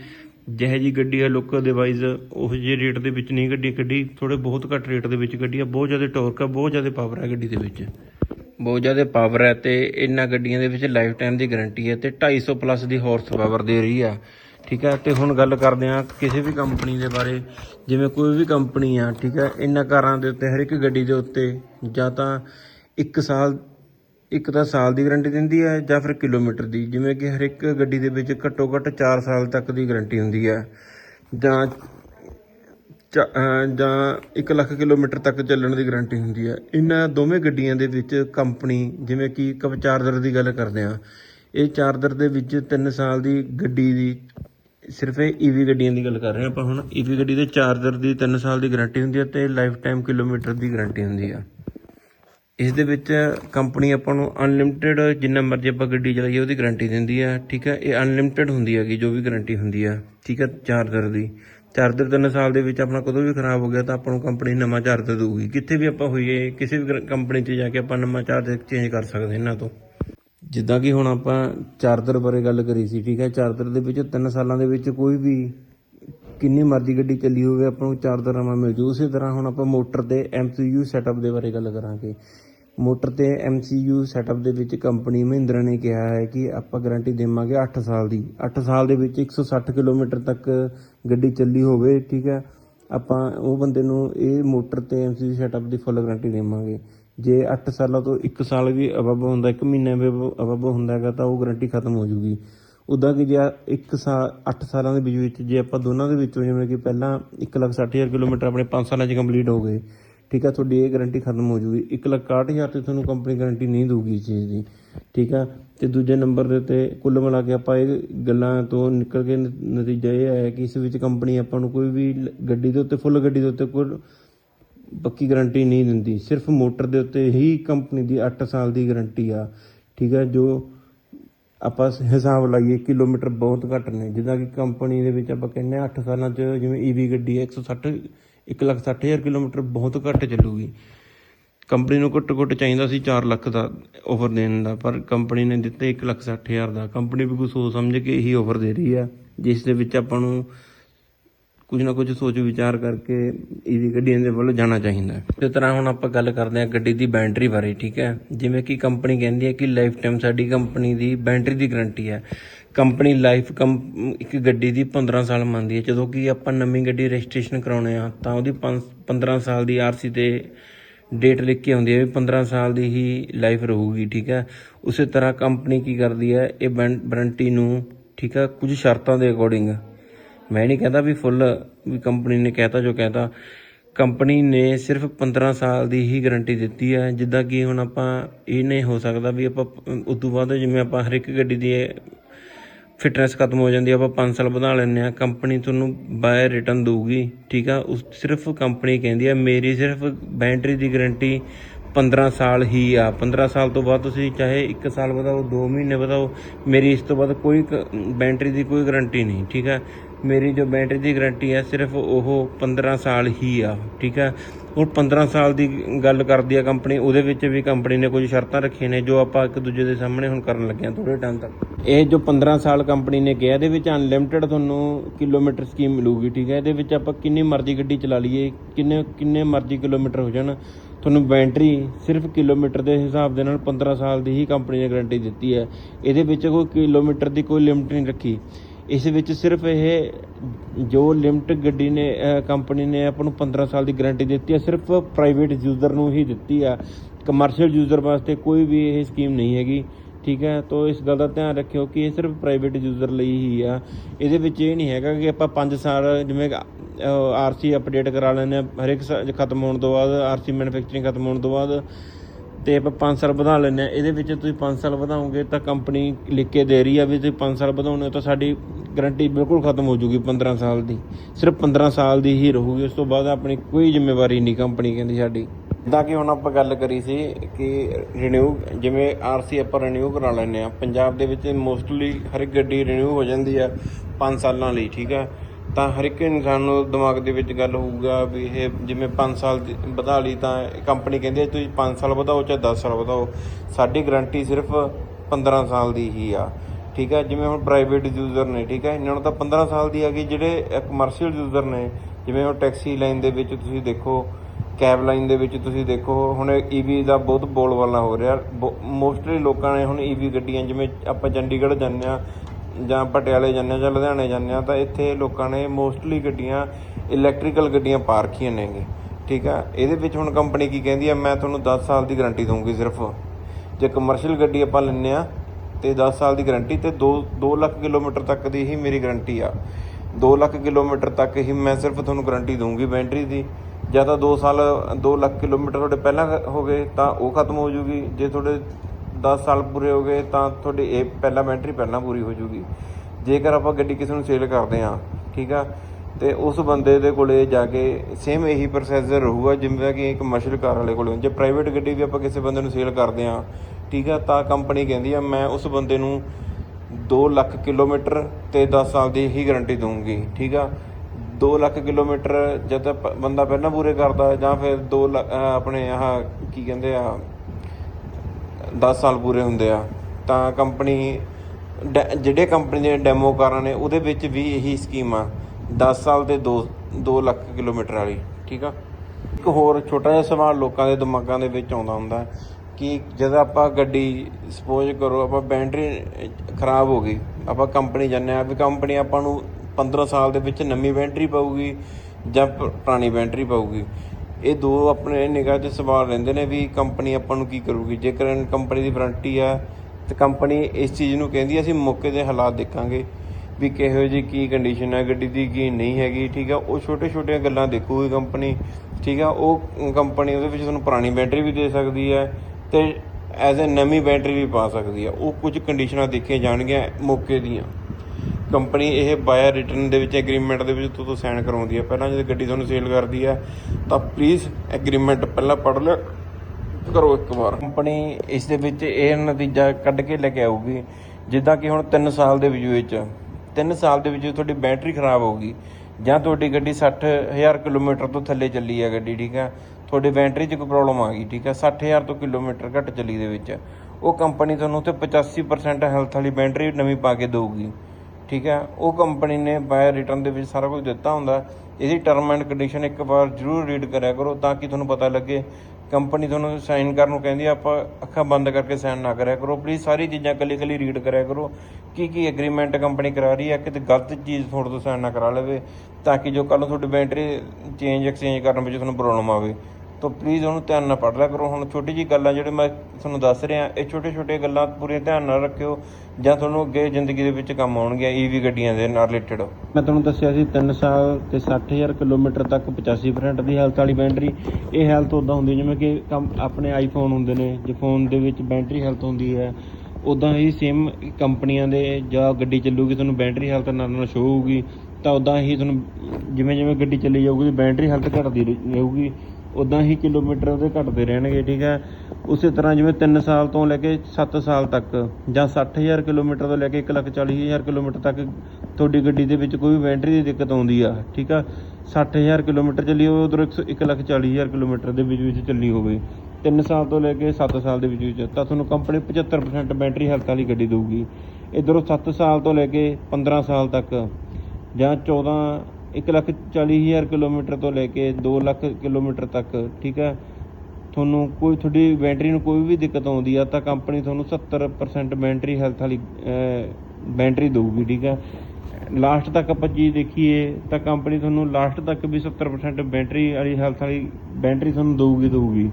ਜਿਹੇ ਜੀ ਗੱਡੀ ਹੈ ਲੁੱਕ ਦੇ ਵਾਈਜ਼ ਉਹ ਜਿਹੇ ਰੇਟ ਦੇ ਵਿੱਚ ਨਹੀਂ ਗੱਡੀ ਕੱਢੀ ਥੋੜੇ ਬਹੁਤ ਘੱਟ ਰੇਟ ਦੇ ਵਿੱਚ ਕੱਢੀ ਹੈ। ਬਹੁਤ ਜ਼ਿਆਦਾ ਟਾਰਕ ਹੈ, ਬਹੁਤ ਜ਼ਿਆਦਾ ਪਾਵਰ ਹੈ ਗੱਡੀ ਦੇ ਵਿੱਚ। ਬਹੁਤ ਜ਼ਿਆਦਾ ਪਾਵਰ ਹੈ ਤੇ ਇਹਨਾਂ ਗੱਡੀਆਂ ਦੇ ਵਿੱਚ ਲਾਈਫ ਟਾਈਮ ਦੀ ਗਾਰੰਟੀ ਹੈ ਤੇ 250 ਪਲੱਸ ਦੀ ਹਾਰਸ ਪਾਵਰ ਦੇ ਰਹੀ ਆ ਠੀਕ ਹੈ? ਤੇ ਹੁਣ ਗੱਲ ਕਰਦੇ ਹਾਂ ਕਿਸੇ ਵੀ ਕੰਪਨੀ ਦੇ ਬਾਰੇ, ਜਿਵੇਂ ਕੋਈ ਵੀ ਕੰਪਨੀ ਆ, ਠੀਕ ਹੈ? ਇਹਨਾਂ ਕਾਰਾਂ ਦੇ ਉੱਤੇ, ਹਰ ਇੱਕ ਗੱਡੀ ਦੇ ਉੱਤੇ, ਜਾਂ ਤਾਂ 1 ਸਾਲ, ਇੱਕ ਤਾਂ ਸਾਲ ਦੀ ਗਾਰੰਟੀ ਦਿੰਦੀ ਹੈ, ਜਾਂ ਫਿਰ ਕਿਲੋਮੀਟਰ ਦੀ, ਜਿਵੇਂ ਕਿ ਹਰ ਇੱਕ ਗੱਡੀ ਦੇ ਵਿੱਚ ਘੱਟੋ ਘੱਟ 4 ਸਾਲ ਤੱਕ ਦੀ ਗਾਰੰਟੀ ਹੁੰਦੀ ਹੈ। ਜਾਂ ਚ- ਜਾਂ 1 ਲੱਖ ਕਿਲੋਮੀਟਰ ਤੱਕ ਚੱਲਣ ਦੀ ਗਾਰੰਟੀ ਹੁੰਦੀ ਹੈ। ਇਹਨਾਂ ਦੋਵੇਂ ਗੱਡੀਆਂ ਦੇ ਵਿੱਚ ਕੰਪਨੀ ਜਿਵੇਂ ਕਿ ਕਵ ਚਾਰਜਰ ਦੀ ਗੱਲ ਕਰਦੇ ਆ ਇਹ ਚਾਰਜਰ ਦੇ ਵਿੱਚ 3 ਸਾਲ ਦੀ ਗੱਡੀ ਦੀ ਸਿਰਫ ਇਹ ਈਵੀ ਗੱਡੀਆਂ ਦੀ ਗੱਲ ਕਰ ਰਹੇ ਹਾਂ ਆਪਾਂ ਹੁਣ। ਈਵੀ ਗੱਡੀ ਦੇ ਚਾਰਜਰ ਦੀ 3 ਸਾਲ ਦੀ ਗਾਰੰਟੀ ਹੁੰਦੀ ਹੈ ਤੇ ਲਾਈਫ ਟਾਈਮ ਕਿਲੋਮੀਟਰ ਦੀ ਗਾਰੰਟੀ ਹੁੰਦੀ ਆ। ਇਸ ਦੇ ਵਿੱਚ ਕੰਪਨੀ ਆਪਾਂ ਨੂੰ ਅਨਲਿਮਿਟਿਡ ਜਿੰਨਾ ਮਰਜ਼ੀ ਆਪਾਂ ਗੱਡੀ ਚਲਾਈਏ, ਉਹਦੀ ਗਾਰੰਟੀ ਦਿੰਦੀ ਆ, ਠੀਕ ਹੈ ਇਹ ਅਨਲਿਮਿਟਿਡ ਹੁੰਦੀ ਹੈਗੀ, ਜੋ ਵੀ ਗਾਰੰਟੀ ਹੁੰਦੀ ਆ, ਠੀਕ ਹੈ ਚਾਰਜਰ ਦੀ। ਚਾਰਜਰ ਤਿੰਨ ਸਾਲ ਦੇ ਵਿੱਚ ਆਪਣਾ ਕਦੋਂ ਵੀ ਖਰਾਬ ਹੋ ਗਿਆ ਤਾਂ ਆਪਾਂ ਨੂੰ ਕੰਪਨੀ ਨਵਾਂ ਚਾਰਜਰ ਦਊਗੀ। ਕਿੱਥੇ ਵੀ ਆਪਾਂ ਹੋਈਏ, ਕਿਸੇ ਵੀ ਕੰਪਨੀ 'ਚ ਜਾ ਕੇ ਆਪਾਂ ਨਵਾਂ ਚਾਰਜਰ ਚੇਂਜ ਕਰ ਸਕਦੇ ਇਹਨਾਂ ਤੋਂ। ਜਿੱਦਾਂ ਕਿ ਹੁਣ ਆਪਾਂ ਚਾਰਜਰ ਬਾਰੇ ਗੱਲ ਕਰੀ ਸੀ, ਠੀਕ ਹੈ? ਚਾਰਜਰ ਦੇ ਵਿੱਚ 3 ਸਾਲਾਂ ਦੇ ਵਿੱਚ ਕੋਈ ਵੀ ਕਿੰਨੀ ਮਰਜ਼ੀ ਗੱਡੀ ਚੱਲੀ ਹੋਵੇ, ਆਪਾਂ ਨੂੰ ਚਾਰਜਰ ਨਵਾਂ ਮਿਲ ਜੂ। ਉਸੇ ਤਰ੍ਹਾਂ ਹੁਣ ਆਪਾਂ ਮੋਟਰ ਤੇ MCU ਸੈਟਅਪ ਦੇ ਬਾਰੇ ਗੱਲ ਕਰਾਂਗੇ। ਮੋਟਰ ਤੇ MCU ਸੈਟਅਪ ਦੇ ਵਿੱਚ ਕੰਪਨੀ ਮਹਿੰਦਰਾ ਨੇ ਕਿਹਾ ਹੈ ਕਿ ਆਪਾਂ ਗਾਰੰਟੀ ਦੇਵਾਂਗੇ 8 ਸਾਲ ਦੀ। 8 ਸਾਲ ਦੇ ਵਿੱਚ 160 ਕਿਲੋਮੀਟਰ ਤੱਕ ਗੱਡੀ ਚੱਲੀ ਹੋਵੇ, ਠੀਕ ਹੈ? ਆਪਾਂ ਉਹ ਬੰਦੇ ਨੂੰ ਇਹ ਮੋਟਰ ਤੇ MCU ਸੈਟਅਪ ਦੀ ਫੁੱਲ ਗਾਰੰਟੀ ਦੇਵਾਂਗੇ। ਜੇ 8 ਸਾਲਾਂ ਤੋਂ 1 ਸਾਲ ਵੀ ਅਬਵ ਹੁੰਦਾ 1 ਮਹੀਨੇ ਵੀ ਅਬਵ ਹੁੰਦਾ ਹੈਗਾ ਤਾਂ ਉਹ ਗਾਰੰਟੀ ਖਤਮ ਹੋ ਜੂਗੀ। ਉਦਾਂ ਕਿ ਜੇ 1 ਸਾਲ 8 ਸਾਲਾਂ ਦੇ ਵਿੱਚ ਵਿੱਚ ਜੇ ਆਪਾਂ ਦੋਨਾਂ ਦੇ ਵਿੱਚੋਂ ਜਿਵੇਂ ਕਿ ਪਹਿਲਾਂ 1,60,000 ਕਿਲੋਮੀਟਰ ਆਪਣੇ 5 ਸਾਲਾਂ 'ਚ ਕੰਪਲੀਟ ਹੋ ਗਏ ਠੀਕ ਆ ਤੁਹਾਡੀ ਇਹ ਗਾਰੰਟੀ ਖਤਮ ਹੋ ਜੂਗੀ। 161000 ਤੇ ਤੁਹਾਨੂੰ ਕੰਪਨੀ ਗਾਰੰਟੀ ਨਹੀਂ ਦਊਗੀ ਇਸ ਚੀਜ਼ ਦੀ ਠੀਕ ਆ। ਤੇ ਦੂਜੇ ਨੰਬਰ ਦੇ ਉੱਤੇ ਕੁੱਲ ਮਿਲਾ ਕੇ ਆਪਾਂ ਇਹ ਗੱਲਾਂ ਤੋਂ ਨਿਕਲ ਕੇ ਨਤੀਜਾ ਇਹ ਆਇਆ ਕਿ ਇਸ ਵਿੱਚ ਕੰਪਨੀ ਆਪਾਂ ਨੂੰ ਕੋਈ ਵੀ ਗੱਡੀ ਦੇ ਉੱਤੇ ਫੁੱਲ ਗੱਡੀ ਦੇ ਉੱਤੇ ਕੋਈ ਪੱਕੀ ਗਾਰੰਟੀ ਨਹੀਂ ਦਿੰਦੀ। ਸਿਰਫ ਮੋਟਰ ਦੇ ਉੱਤੇ ਹੀ ਕੰਪਨੀ ਦੀ 8 ਸਾਲ ਦੀ ਗਾਰੰਟੀ ਆ। ਠੀਕ ਹੈ, ਜੋ ਆਪਾਂ ਹਿਸਾਬ ਲਾਈਏ, ਕਿਲੋਮੀਟਰ ਬਹੁਤ ਘੱਟ ਨੇ। ਜਿੱਦਾਂ ਕਿ ਕੰਪਨੀ ਦੇ ਵਿੱਚ ਆਪਾਂ ਕਹਿੰਦੇ ਆ 8 ਸਾਲਾਂ 'ਚ ਜਿਵੇਂ ਈਵੀ ਗੱਡੀ ਹੈ 160 160000 ਕਿਲੋਮੀਟਰ ਬਹੁਤ ਘੱਟ ਚੱਲੂਗੀ। ਕੰਪਨੀ ਨੂੰ ਘੱਟੋ ਘੱਟ ਚਾਹੀਦਾ ਸੀ 4 ਲੱਖ ਦਾ ਆਫਰ ਦੇਣ ਦਾ, ਪਰ ਕੰਪਨੀ ਨੇ ਦਿੱਤਾ 160000 ਦਾ। ਕੰਪਨੀ ਵੀ ਕੁਝ ਸੋਚ ਸਮਝ ਕੇ ਇਹੀ ਆਫਰ ਦੇ ਰਹੀ ਆ, ਜਿਸ ਦੇ ਵਿੱਚ ਆਪਾਂ ਨੂੰ ਕੁਝ ਨਾ ਕੁਝ ਸੋਚ ਵਿਚਾਰ ਕਰਕੇ ਇਹਦੀ ਗੱਡੀਆਂ ਦੇ ਵੱਲ ਜਾਣਾ ਚਾਹੀਦਾ ਹੈ। ਇਸੇ ਤਰ੍ਹਾਂ ਹੁਣ ਆਪਾਂ ਗੱਲ ਕਰਦੇ ਹਾਂ ਗੱਡੀ ਦੀ ਬੈਟਰੀ ਬਾਰੇ, ਠੀਕ ਹੈ? ਜਿਵੇਂ ਕਿ ਕੰਪਨੀ ਕਹਿੰਦੀ ਹੈ ਕਿ ਲਾਈਫ ਟਾਈਮ ਸਾਡੀ ਕੰਪਨੀ ਦੀ ਬੈਟਰੀ ਦੀ ਗਾਰੰਟੀ ਹੈ। ਕੰਪਨੀ ਲਾਈਫ ਕੰ, ਇੱਕ ਗੱਡੀ ਦੀ 15 ਸਾਲ ਮੰਨਦੀ ਹੈ। ਜਦੋਂ ਕਿ ਆਪਾਂ ਨਵੀਂ ਗੱਡੀ ਰਜਿਸਟ੍ਰੇਸ਼ਨ ਕਰਾਉਣੇ ਆ, ਤਾਂ ਉਹਦੀ 15 ਸਾਲ ਦੀ ਆਰਸੀ ਤੇ ਡੇਟ ਲਿਖ ਕੇ ਆਉਂਦੀ ਹੈ ਵੀ 15 ਸਾਲ ਦੀ ਹੀ ਲਾਈਫ ਰਹੂਗੀ, ਠੀਕ ਹੈ? ਉਸੇ ਤਰ੍ਹਾਂ ਕੰਪਨੀ ਕੀ ਕਰਦੀ ਹੈ, ਇਹ ਵਾਰੰਟੀ ਨੂੰ, ਠੀਕ ਹੈ? ਕੁਝ ਸ਼ਰਤਾਂ ਦੇ ਅਕੋਰਡਿੰਗ ਮੈਂ ਨਹੀਂ ਕਹਿੰਦਾ ਵੀ ਫੁੱਲ ਵੀ ਕੰਪਨੀ ਨੇ ਕਹਿਤਾ ਜੋ ਕਹਿਤਾ। ਕੰਪਨੀ ਨੇ ਸਿਰਫ 15 ਸਾਲ ਦੀ ਹੀ ਗਾਰੰਟੀ ਦਿੱਤੀ ਹੈ। ਜਿੱਦਾਂ ਕਿ ਹੁਣ ਆਪਾਂ ਇਹ ਨਹੀਂ ਹੋ ਸਕਦਾ ਵੀ ਆਪਾਂ, ਉਸ ਤੋਂ ਬਾਅਦ ਜਿਵੇਂ ਆਪਾਂ ਹਰ ਇੱਕ ਗੱਡੀ ਦੀ ਫਿਟਨੈਸ ਖਤਮ ਹੋ ਜਾਂਦੀ ਆਪਾਂ 5 ਸਾਲ ਵਧਾ ਲੈਂਦੇ ਆ ਕੰਪਨੀ ਤੁਹਾਨੂੰ ਬਾਏ ਰਿਟਰਨ ਦਊਗੀ, ਠੀਕ ਆ? ਉਸ ਸਿਰਫ ਕੰਪਨੀ ਕਹਿੰਦੀ ਆ ਮੇਰੀ ਸਿਰਫ ਬੈਟਰੀ ਦੀ ਗਾਰੰਟੀ 15 ਸਾਲ ਹੀ ਆ। 15 ਸਾਲ ਤੋਂ ਬਾਅਦ ਤੁਸੀਂ ਚਾਹੇ 1 ਸਾਲ ਵਧਾਓ 2 ਮਹੀਨੇ ਵਧਾਓ, ਮੇਰੀ ਇਸ ਤੋਂ ਬਾਅਦ ਕੋਈ ਬੈਟਰੀ ਦੀ ਕੋਈ ਗਾਰੰਟੀ ਨਹੀਂ, ਠੀਕ ਹੈ ਮੇਰੀ ਜੋ ਬੈਟਰੀ ਦੀ ਗਾਰੰਟੀ ਹੈ ਸਿਰਫ ਉਹ 15 ਸਾਲ ਹੀ ਆ, ਠੀਕ ਹੈ? ਹੁਣ 15 ਸਾਲ ਦੀ ਗੱਲ ਕਰਦੀ ਆ ਕੰਪਨੀ, ਉਹਦੇ ਵਿੱਚ ਵੀ ਕੰਪਨੀ ਨੇ ਕੁਝ ਸ਼ਰਤਾਂ ਰੱਖੀਆਂ ਨੇ ਜੋ ਆਪਾਂ ਇੱਕ ਦੂਜੇ ਦੇ ਸਾਹਮਣੇ ਹੁਣ ਕਰਨ ਲੱਗੇ ਹਾਂ ਥੋੜੇ ਟਾਈਮ ਤੱਕ। ਇਹ ਜੋ 15 ਸਾਲ ਕੰਪਨੀ ਨੇ ਕਿਹਾ, ਇਹਦੇ ਵਿੱਚ ਅਨਲਿਮਿਟਿਡ ਤੁਹਾਨੂੰ ਕਿਲੋਮੀਟਰ ਸਕੀਮ ਮਿਲੂਗੀ, ਠੀਕ ਹੈ? ਇਹਦੇ ਵਿੱਚ ਆਪਾਂ ਕਿੰਨੀ ਮਰਜ਼ੀ ਗੱਡੀ ਚਲਾ ਲਈਏ, ਕਿੰਨੇ ਕਿੰਨੇ ਮਰਜ਼ੀ ਕਿਲੋਮੀਟਰ ਹੋ ਜਾਣ। ਤੁਹਾਨੂੰ ਬੈਟਰੀ ਸਿਰਫ ਕਿਲੋਮੀਟਰ ਦੇ ਹਿਸਾਬ ਦੇ ਨਾਲ 15 ਸਾਲ ਦੀ ਹੀ ਕੰਪਨੀ ਨੇ ਗਾਰੰਟੀ ਦਿੱਤੀ ਹੈ। ਇਹਦੇ ਵਿੱਚ ਕੋਈ ਕਿਲੋਮੀਟਰ ਦੀ ਕੋਈ ਲਿਮਟ ਨਹੀਂ ਰੱਖੀ। ਇਸ ਵਿੱਚ ਸਿਰਫ ਇਹ ਜੋ ਲਿਮਟ ਗੱਡੀ ਨੇ ਕੰਪਨੀ ਨੇ ਆਪਾਂ ਨੂੰ 15 ਸਾਲ ਦੀ ਗਾਰੰਟੀ ਦਿੱਤੀ ਹੈ, ਸਿਰਫ ਪ੍ਰਾਈਵੇਟ ਯੂਜ਼ਰ ਨੂੰ ਹੀ ਦਿੱਤੀ ਆ। ਕਮਰਸ਼ੀਅਲ ਯੂਜ਼ਰ ਵਾਸਤੇ ਕੋਈ ਵੀ ਇਹ ਸਕੀਮ ਨਹੀਂ ਹੈਗੀ, ਠੀਕ ਹੈ? ਤਾਂ ਇਸ ਗੱਲ ਦਾ ਧਿਆਨ ਰੱਖਿਓ ਕਿ ਇਹ ਸਿਰਫ ਪ੍ਰਾਈਵੇਟ ਯੂਜ਼ਰ ਲਈ ਹੀ ਆ। ਇਹਦੇ ਵਿੱਚ ਇਹ ਨਹੀਂ ਹੈਗਾ ਕਿ ਆਪਾਂ 5 ਸਾਲ ਜਿਵੇਂ ਆਰਸੀ ਅਪਡੇਟ ਕਰਾ ਲੈਂਦੇ ਆ ਹਰ ਇੱਕ ਖਤਮ ਹੋਣ ਤੋਂ ਬਾਅਦ ਆਰਸੀ ਮੈਨੂਫੈਕਚਰਿੰਗ ਖਤਮ ਹੋਣ ਤੋਂ ਬਾਅਦ, ਤੇ ਆਪਾਂ 5 ਸਾਲ ਵਧਾ ਲੈਂਦੇ ਆ ਇਹਦੇ ਵਿੱਚ ਤੁਸੀਂ 5 ਸਾਲ ਵਧਾਓਗੇ ਤਾਂ ਕੰਪਨੀ ਲਿਖ ਕੇ ਦੇ ਰਹੀ ਆ ਵੀ ਤੁਸੀਂ 5 ਸਾਲ ਵਧਾਉਣੇ ਹੋ ਤਾਂ ਸਾਡੀ ਗਰੰਟੀ ਬਿਲਕੁਲ ਖਤਮ ਹੋ ਜੂਗੀ 15 ਸਾਲ ਦੀ। ਸਿਰਫ 15 ਸਾਲ ਦੀ ਹੀ ਰਹੂਗੀ, ਉਸ ਤੋਂ ਬਾਅਦ ਆਪਣੀ ਕੋਈ ਜ਼ਿੰਮੇਵਾਰੀ ਨਹੀਂ ਕੰਪਨੀ ਕਹਿੰਦੀ ਸਾਡੀ। ਜਿੱਦਾਂ ਕਿ ਹੁਣ ਆਪਾਂ ਗੱਲ ਕਰੀ ਸੀ ਕਿ ਰੀਨਿਊ ਜਿਵੇਂ ਆਰਸੀ ਆਪਾਂ ਰੀਨਿਊ ਕਰਾ ਲੈਂਦੇ ਆ ਪੰਜਾਬ ਦੇ ਵਿੱਚ ਮੋਸਟਲੀ ਹਰ ਇੱਕ ਗੱਡੀ ਰੀਨਿਊ ਹੋ ਜਾਂਦੀ ਆ 5 ਸਾਲਾਂ ਲਈ, ਠੀਕ ਆ? ਤਾਂ ਹਰ ਇੱਕ ਇਨਸਾਨ ਨੂੰ ਦਿਮਾਗ ਦੇ ਵਿੱਚ ਗੱਲ ਹੋਊਗਾ ਵੀ ਇਹ ਜਿਵੇਂ 5 ਸਾਲ ਵਧਾ ਲਈ ਤਾਂ ਕੰਪਨੀ ਕਹਿੰਦੀ ਹੈ ਤੁਸੀਂ 5 ਸਾਲ ਵਧਾਓ ਚਾਹੇ 10 ਸਾਲ ਵਧਾਓ। ਸਾਡੀ ਗਾਰੰਟੀ ਸਿਰਫ 15 ਸਾਲ ਦੀ ਹੀ ਆ। ਠੀਕ ਹੈ, ਜਿਵੇਂ ਹੁਣ ਪ੍ਰਾਈਵੇਟ ਯੂਜ਼ਰ ਨੇ, ਠੀਕ ਹੈ, ਇਹਨਾਂ ਨੂੰ ਤਾਂ 15 ਸਾਲ ਦੀ ਆ ਗਈ, ਜਿਹੜੇ ਕਮਰਸ਼ੀਅਲ ਯੂਜ਼ਰ ਨੇ, ਜਿਵੇਂ ਉਹ ਟੈਕਸੀ ਲਾਈਨ ਦੇ ਵਿੱਚ ਤੁਸੀਂ ਦੇਖੋ ਕੈਬ ਲਾਈਨ ਦੇ ਵਿੱਚ ਤੁਸੀਂ ਦੇਖੋ, ਹੁਣ ਈਵੀ ਦਾ ਬਹੁਤ ਬੋਲਵਾਲਾ ਹੋ ਰਿਹਾ ਮੋਸਟਲੀ ਲੋਕਾਂ ਨੇ ਹੁਣ ਈਵੀ ਗੱਡੀਆਂ, ਜਿਵੇਂ ਆਪਾਂ ਚੰਡੀਗੜ੍ਹ ਜਾਂਦੇ ਆ ਜਾਂ ਪਟਿਆਲੇ ਜਾਂਦੇ ਹਾਂ, ਜਾਂ ਲੁਧਿਆਣੇ ਜਾਂਦੇ ਹਾਂ, ਤਾਂ ਇੱਥੇ ਲੋਕਾਂ ਨੇ ਮੋਸਟਲੀ ਗੱਡੀਆਂ ਇਲੈਕਟ੍ਰੀਕਲ ਗੱਡੀਆਂ ਪਾਰਕੀਆਂ ਨੇਗੇ ਠੀਕ ਆ ਇਹਦੇ ਵਿੱਚ ਹੁਣ ਕੰਪਨੀ ਕੀ ਕਹਿੰਦੀ ਆ ਮੈਂ ਤੁਹਾਨੂੰ 10 ਸਾਲ ਦੀ ਗਾਰੰਟੀ ਦਊਂਗੀ ਸਿਰਫ, ਜੇ ਕਮਰਸ਼ੀਅਲ ਗੱਡੀ ਆਪਾਂ ਲੈਂਦੇ ਆ ਤੇ 10 ਸਾਲ ਦੀ ਗਾਰੰਟੀ ਤੇ 2 2 ਲੱਖ ਕਿਲੋਮੀਟਰ ਤੱਕ ਦੀ ਹੀ ਮੇਰੀ ਗਾਰੰਟੀ ਆ। 2 ਲੱਖ ਕਿਲੋਮੀਟਰ ਤੱਕ ਹੀ ਮੈਂ ਸਿਰਫ ਤੁਹਾਨੂੰ ਗਾਰੰਟੀ ਦਊਂਗੀ ਬੈਟਰੀ ਦੀ। ਜਾਂ ਤਾਂ 2 ਸਾਲ 2 ਲੱਖ ਕਿਲੋਮੀਟਰ ਤੁਹਾਡੇ ਪਹਿਲਾਂ ਹੋ ਗਏ, ਤਾਂ ਉਹ ਖਤਮ ਹੋ ਜੂਗੀ। ਜੇ ਤੁਹਾਡੇ 10 ਸਾਲ ਪੂਰੇ ਹੋ ਗਏ, ਤਾਂ ਤੁਹਾਡੀ ਇਹ ਪਹਿਲਾ ਬੈਟਰੀ ਪਹਿਲਾਂ ਪੂਰੀ ਹੋ ਜੂਗੀ। ਜੇਕਰ ਆਪਾਂ ਗੱਡੀ ਕਿਸੇ ਨੂੰ ਸੇਲ ਕਰਦੇ ਆ ਠੀਕ ਆ, ਤੇ ਉਸ ਬੰਦੇ ਦੇ ਕੋਲੇ ਜਾ ਕੇ ਸੇਮ ਇਹੀ ਪ੍ਰੋਸੈਸਰ ਰਹੂਗਾ, ਜਿਵੇਂ ਕਿ ਇੱਕ ਮਸ਼ਲ ਕਾਰ ਵਾਲੇ ਕੋਲੇ ਜੇ ਪ੍ਰਾਈਵੇਟ ਗੱਡੀ ਵੀ ਆਪਾਂ ਕਿਸੇ ਬੰਦੇ ਨੂੰ ਸੇਲ ਕਰਦੇ ਆ ਠੀਕ ਆ, ਤਾਂ ਕੰਪਨੀ ਕਹਿੰਦੀ ਆ, ਮੈਂ ਉਸ ਬੰਦੇ ਨੂੰ 2 ਲੱਖ ਕਿਲੋਮੀਟਰ ਤੇ 10 ਸਾਲ ਦੀ ਹੀ ਗਾਰੰਟੀ ਦਊਂਗੀ, ਠੀਕ ਆ। 2 ਲੱਖ ਕਿਲੋਮੀਟਰ ਜਦ ਬੰਦਾ ਪਹਿਲਾਂ ਪੂਰੇ ਕਰਦਾ, ਜਾਂ ਫਿਰ 2 ਆਪਣੇ ਆਹ ਕੀ ਕਹਿੰਦੇ ਆ 10 ਸਾਲ ਪੂਰੇ ਹੁੰਦੇ ਆ, ਤਾਂ ਕੰਪਨੀ ਡੈ- ਜਿਹੜੇ ਕੰਪਨੀ ਦੇ ਡੈਮੋ ਕਾਰਾਂ ਨੇ, ਉਹਦੇ ਵਿੱਚ ਵੀ ਇਹੀ ਸਕੀਮ ਆ 10 ਸਾਲ ਤੇ 2 2 ਲੱਖ ਕਿਲੋਮੀਟਰ ਵਾਲੀ, ਠੀਕ ਆ। ਇੱਕ ਹੋਰ ਛੋਟਾ ਜਿਹਾ ਸਵਾਲ ਲੋਕਾਂ ਦੇ ਦਿਮਾਗਾਂ ਦੇ ਵਿੱਚ ਆਉਂਦਾ ਹੁੰਦਾ ਕਿ ਜਦੋਂ ਆਪਾਂ ਗੱਡੀ ਸਪੋਜ਼ ਕਰੋ ਆਪਾਂ ਬੈਟਰੀ ਖਰਾਬ ਹੋ ਗਈ ਆਪਾਂ ਕੰਪਨੀ ਜਾਂਦੇ ਆ ਵੀ ਕੰਪਨੀ ਆਪਾਂ ਨੂੰ 15 ਸਾਲ ਦੇ ਵਿੱਚ ਨਵੀਂ ਬੈਟਰੀ ਪਾਊਗੀ ਜਾਂ ਪੁਰਾਣੀ ਬੈਟਰੀ ਪਾਊਗੀ। ਇਹ ਦੋ ਆਪਣੇ ਨਿਗਾਹ 'ਚ ਸਵਾਲ ਰਹਿੰਦੇ ਨੇ ਵੀ ਕੰਪਨੀ ਆਪਾਂ ਨੂੰ ਕੀ ਕਰੂਗੀ। ਜੇਕਰ ਕੰਪਨੀ ਦੀ ਵਾਰੰਟੀ ਆ ਤੇ ਕੰਪਨੀ ਇਸ ਚੀਜ਼ ਨੂੰ ਕਹਿੰਦੀ ਆ, ਅਸੀਂ ਮੌਕੇ ਦੇ ਹਾਲਾਤ ਦੇਖਾਂਗੇ ਵੀ ਕਿਹੋ ਜਿਹੀ ਕੀ ਕੰਡੀਸ਼ਨ ਹੈ ਗੱਡੀ ਦੀ ਕੀ ਨਹੀਂ ਹੈਗੀ ਠੀਕ ਆ? ਉਹ ਛੋਟੇ ਛੋਟੀਆਂ ਗੱਲਾਂ ਦੇਖੂਗੀ ਕੰਪਨੀ ਠੀਕ ਆ? ਉਹ ਕੰਪਨੀ ਉਹਦੇ ਵਿੱਚ ਤੁਹਾਨੂੰ ਪੁਰਾਣੀ ਬੈਟਰੀ ਵੀ ਦੇ ਸਕਦੀ ਹੈ ਤੇ ਐਜ਼ ਅ ਨਵੀਂ ਬੈਟਰੀ ਵੀ ਪਾ ਸਕਦੀ ਆ। ਉਹ ਕੁਝ ਕੰਡੀਸ਼ਨਾਂ ਦੇਖੀਆਂ ਜਾਣਗੀਆਂ ਮੌਕੇ ਦੀਆਂ। ਕੰਪਨੀ ਇਹ ਬਾਇਰ ਰਿਟਰਨ ਦੇ ਵਿੱਚ ਐਗਰੀਮੈਂਟ ਦੇ ਵਿੱਚ ਤੋਂ ਸਾਈਨ ਕਰਾਉਂਦੀ ਹੈ ਪਹਿਲਾਂ ਜਦੋਂ ਗੱਡੀ ਤੁਹਾਨੂੰ ਸੇਲ ਕਰਦੀ ਹੈ ਤਾਂ ਪਲੀਜ਼ ਐਗਰੀਮੈਂਟ ਪਹਿਲਾਂ ਪੜ੍ਹ ਲਿਆ ਕਰੋ ਇੱਕ ਵਾਰ। ਕੰਪਨੀ ਇਸ ਦੇ ਵਿੱਚ ਇਹ ਨਤੀਜਾ ਕੱਢ ਕੇ ਲੈ ਕੇ ਆਊਗੀ, ਜਿੱਦਾਂ ਕਿ ਹੁਣ 3 ਸਾਲ ਦੇ ਵਿੱਚ 3 ਸਾਲ ਦੇ ਵਿੱਚ ਤੁਹਾਡੀ ਬੈਟਰੀ ਖਰਾਬ ਹੋਊਗੀ, ਜਾਂ ਤੁਹਾਡੀ ਗੱਡੀ 60000 ਕਿਲੋਮੀਟਰ ਤੋਂ ਥੱਲੇ ਚੱਲੀ ਹੈ ਗੱਡੀ, ਠੀਕ ਹੈ ਤੁਹਾਡੀ ਬੈਟਰੀ 'ਚ ਕੋਈ ਪ੍ਰੋਬਲਮ ਆ ਗਈ, ਠੀਕ ਹੈ 60000 ਤੋਂ ਕਿਲੋਮੀਟਰ ਘੱਟ ਚੱਲੀ ਦੇ ਵਿੱਚ। ਉਹ ਕੰਪਨੀ ਤੁਹਾਨੂੰ ਉੱਥੇ 85% ਹੈਲਥ ਵਾਲੀ ਬੈਟਰੀ ਨਵੀਂ ਪਾ ਕੇ ਦੇਊਗੀ, ਠੀਕ ਹੈ ਉਹ ਕੰਪਨੀ ਨੇ ਬਾਇਰ ਰਿਟਰਨ ਦੇ ਵਿੱਚ ਸਾਰਾ ਕੁਝ ਦਿੱਤਾ ਹੁੰਦਾ। ਇਹਦੀ ਟਰਮ ਐਂਡ ਕੰਡੀਸ਼ਨ ਇੱਕ ਵਾਰ ਜ਼ਰੂਰ ਰੀਡ ਕਰਿਆ ਕਰੋ ਤਾਂ ਕਿ ਤੁਹਾਨੂੰ ਪਤਾ ਲੱਗੇ। ਕੰਪਨੀ ਤੁਹਾਨੂੰ ਸਾਈਨ ਕਰਨ ਨੂੰ ਕਹਿੰਦੀ ਆਪਾਂ ਅੱਖਾਂ ਬੰਦ ਕਰਕੇ ਸਾਈਨ ਨਾ ਕਰਿਆ ਕਰੋ। ਪਲੀਜ਼ ਸਾਰੀ ਚੀਜ਼ਾਂ ਕੱਲੀ ਕੱਲੀ ਰੀਡ ਕਰਿਆ ਕਰੋ। ਕੀ ਕੀ ਐਗਰੀਮੈਂਟ ਕੰਪਨੀ ਕਰਾ ਰਹੀ ਹੈ ਕਿਤੇ ਗਲਤ ਚੀਜ਼ ਤੁਹਾਡੇ ਤੋਂ ਸਾਈਨ ਨਾ ਕਰਾ ਲਵੇ ਤਾਂ ਕਿ ਜੋ ਕੱਲ ਨੂੰ ਤੁਹਾਡੀ ਬੈਟਰੀ ਚੇਂਜ ਐਕਸਚੇਂਜ ਕਰਨ ਵਿੱਚ ਤੁਹਾਨੂੰ ਪ੍ਰੋਬਲਮ ਆਵੇ। ਤਾਂ ਪਲੀਜ਼ ਉਹਨੂੰ ਧਿਆਨ ਨਾਲ ਪੜ੍ਹ ਲਿਆ ਕਰੋ। ਹੁਣ ਛੋਟੀ ਜੀ ਗੱਲਾਂ ਜਿਹੜੇ ਮੈਂ ਤੁਹਾਨੂੰ ਦੱਸ ਰਿਹਾ, ਇਹ ਛੋਟੇ ਛੋਟੇ ਗੱਲਾਂ ਪੂਰੇ ਧਿਆਨ ਨਾਲ ਰੱਖਿਓ, ਜਾਂ ਤੁਹਾਨੂੰ ਅੱਗੇ ਜ਼ਿੰਦਗੀ ਦੇ ਵਿੱਚ ਕੰਮ ਆਉਣਗੀਆਂ ਈਵੀ ਗੱਡੀਆਂ ਦੇ ਨਾਲ ਰਿਲੇਟਡ ਮੈਂ ਤੁਹਾਨੂੰ ਦੱਸਿਆ ਸੀ 3 ਸਾਲ ਤੇ 60000 ਕਿਲੋਮੀਟਰ ਤੱਕ 85% ਦੀ ਹੈਲਥ ਵਾਲੀ ਬੈਟਰੀ ਇਹ ਹੈਲਥ ਉਦਾਂ ਹੁੰਦੀ ਜਿਵੇਂ ਕਿ ਕੰਮ ਆਪਣੇ ਆਈਫੋਨ ਹੁੰਦੇ ਨੇ, ਜੇ ਫੋਨ ਦੇ ਵਿੱਚ ਬੈਟਰੀ ਹੈਲਥ ਹੁੰਦੀ ਹੈ ਉਦਾਂ ਹੀ ਸੇਮ ਕੰਪਨੀਆਂ ਦੇ ਜਾਂ ਗੱਡੀ ਚੱਲੂਗੀ, ਤੁਹਾਨੂੰ ਬੈਟਰੀ ਹੈਲਥ ਨਾਲ ਨਾਲ ਸ਼ੋ ਹੋਊਗੀ, ਤਾਂ ਉਦਾਂ ਹੀ ਤੁਹਾਨੂੰ ਜਿਵੇਂ ਜਿਵੇਂ ਗੱਡੀ ਚੱਲੀ ਜਾਊਗੀ ਬੈਟਰੀ ਹੈਲਥ ਘਟਦੀ ਰਹੂਗੀ। ਉਦਾਂ ਹੀ ਕਿਲੋਮੀਟਰ ਉਹਦੇ ਘਟਦੇ ਰਹਿਣਗੇ, ਠੀਕ ਹੈ? ਉਸੇ ਤਰ੍ਹਾਂ ਜਿਵੇਂ 3 ਸਾਲ ਤੋਂ ਲੈ ਕੇ 7 ਸਾਲ ਤੱਕ ਜਾਂ 60000 ਕਿਲੋਮੀਟਰ ਤੋਂ ਲੈ ਕੇ 140000 ਕਿਲੋਮੀਟਰ ਤੱਕ ਤੁਹਾਡੀ ਗੱਡੀ ਦੇ ਵਿੱਚ ਕੋਈ ਵੀ ਬੈਟਰੀ ਦੀ ਦਿੱਕਤ ਆਉਂਦੀ ਆ, ਠੀਕ ਆ? 60000 ਕਿਲੋਮੀਟਰ ਚੱਲੀ ਹੋਵੇ ਉਧਰ 140000 ਕਿਲੋਮੀਟਰ ਦੇ ਵਿੱਚ ਵਿੱਚ ਚੱਲੀ ਹੋਵੇ। 3 ਸਾਲ ਤੋਂ ਲੈ ਕੇ 7 ਸਾਲ ਦੇ ਵਿੱਚ ਵਿੱਚ, ਤਾਂ ਤੁਹਾਨੂੰ ਕੰਪਨੀ 75% ਬੈਟਰੀ ਹੈਲਥ ਵਾਲੀ ਗੱਡੀ ਦੇਊਗੀ। ਇਧਰੋਂ 7 ਸਾਲ ਤੋਂ ਲੈ ਕੇ 15 ਸਾਲ ਤੱਕ ਜਾਂ 14 ਇੱਕ ਲੱਖ ਚਾਲੀ ਹਜ਼ਾਰ ਕਿਲੋਮੀਟਰ ਤੋਂ ਲੈ ਕੇ 2 ਲੱਖ ਕਿਲੋਮੀਟਰ ਤੱਕ, ਠੀਕ ਹੈ? ਤੁਹਾਨੂੰ ਕੋਈ, ਤੁਹਾਡੀ ਬੈਟਰੀ ਨੂੰ ਕੋਈ ਵੀ ਦਿੱਕਤ ਆਉਂਦੀ ਆ ਤਾਂ ਕੰਪਨੀ ਤੁਹਾਨੂੰ 70% ਬੈਟਰੀ ਹੈਲਥ ਵਾਲੀ ਬੈਟਰੀ ਦੇਊਗੀ, ਠੀਕ ਹੈ? ਲਾਸਟ ਤੱਕ ਆਪਾਂ ਜੀ ਦੇਖੀਏ ਤਾਂ ਕੰਪਨੀ ਤੁਹਾਨੂੰ ਲਾਸਟ ਤੱਕ ਵੀ 70% ਬੈਟਰੀ ਵਾਲੀ ਹੈਲਥ ਵਾਲੀ ਬੈਟਰੀ ਤੁਹਾਨੂੰ ਦੇਊਗੀ ਦੇਊਗੀ।